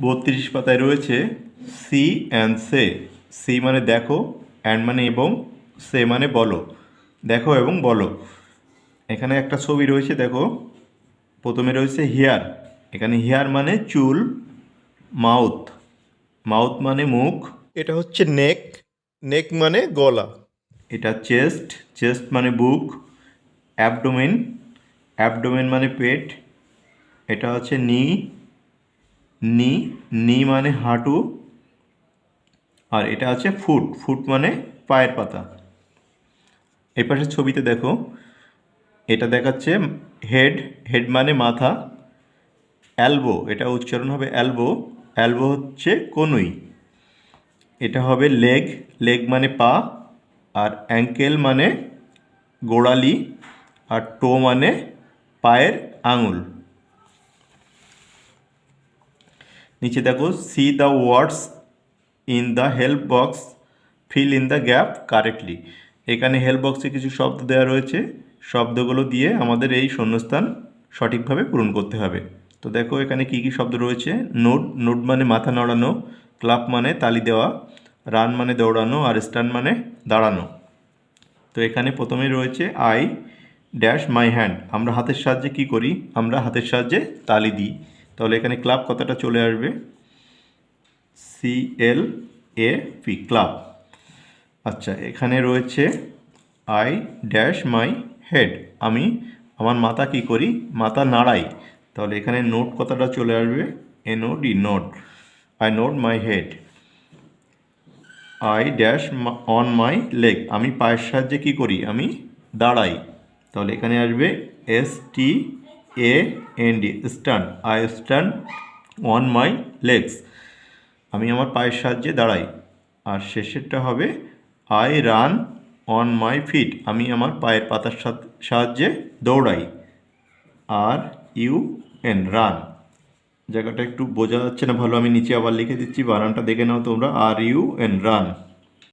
বত্রিশ পাতায় রয়েছে সি অ্যান্ড সে। সি মানে দেখো অ্যান্ড মানে এবং সে মানে বলো। দেখো এবং বলো। এখানে একটা ছবি রয়েছে দেখো। প্রথমে রয়েছে হেয়ার। এখানে হেয়ার মানে চুল মাউথ। মাউথ মানে মুখ। এটা হচ্ছে নেক। নেক মানে গলা। এটা চেস্ট। চেস্ট মানে বুক। অ্যাবডোমেন। অ্যাবডোমেন মানে পেট। এটা হচ্ছে নি। নি নি মানে হাঁটু, আর এটা আছে ফুট ফুট মানে পায়ের পাতা। এই পাশের ছবিতে দেখো, এটা দেখাচ্ছে হেড হেড মানে মাথা অ্যালবো এটা উচ্চারণ হবে অ্যালবো অ্যালবো হচ্ছে কনুই। এটা হবে লেগ লেগ মানে পা, আর অ্যাঙ্কেল মানে গোড়ালি, আর টো মানে পায়ের আঙুল। নিচে দেখো see the words in the help box fill in the gap correctly এখানে হেল্প বক্সে কিছু শব্দ দেওয়া রয়েছে। শব্দগুলো দিয়ে আমাদের এই শূন্যস্থান সঠিকভাবে পূরণ করতে হবে। তো দেখো, এখানে কি কি শব্দ রয়েছে? নোট নোট মানে মাথা নড়ানো ক্লাব মানে তালি দেওয়া রান মানে দৌড়ানো, আর স্ট্যান্ড মানে দাঁড়ানো। তো এখানে প্রথমে রয়েছে আই ড্যাশ মাই হ্যান্ড আমরা হাতের সাহায্যে কি করি? আমরা হাতের সাহায্যে তালি দিই। তাহলে এখানে ক্লাব কথাটা চলে আসবে। C L A P club আচ্ছা এখানে রয়েছে আই ড্যাশ মাই হেড আমি আমার মাথা কি করি? মাথা নাড়াই। তাহলে এখানে নোট কথাটা চলে আসবে N O D note I note my head I dash on my leg আমি পায়ের সাহায্যে কী করি? আমি দাঁড়াই। তাহলে এখানে আসবে S T A N D stand I stand on my legs আমি আমার পায়ের সাহায্যে দাঁড়াই। আর শেষেরটা হবে I run on my feet আমি আমার পায়ের পাতার সাহায্যে দৌড়াই। আর ইউ এন রান জায়গাটা একটু বোঝা যাচ্ছে না, ভালো। আমি নিচে আবার লিখে দিচ্ছি বানানটা দেখে নাও তোমরা। Are U N run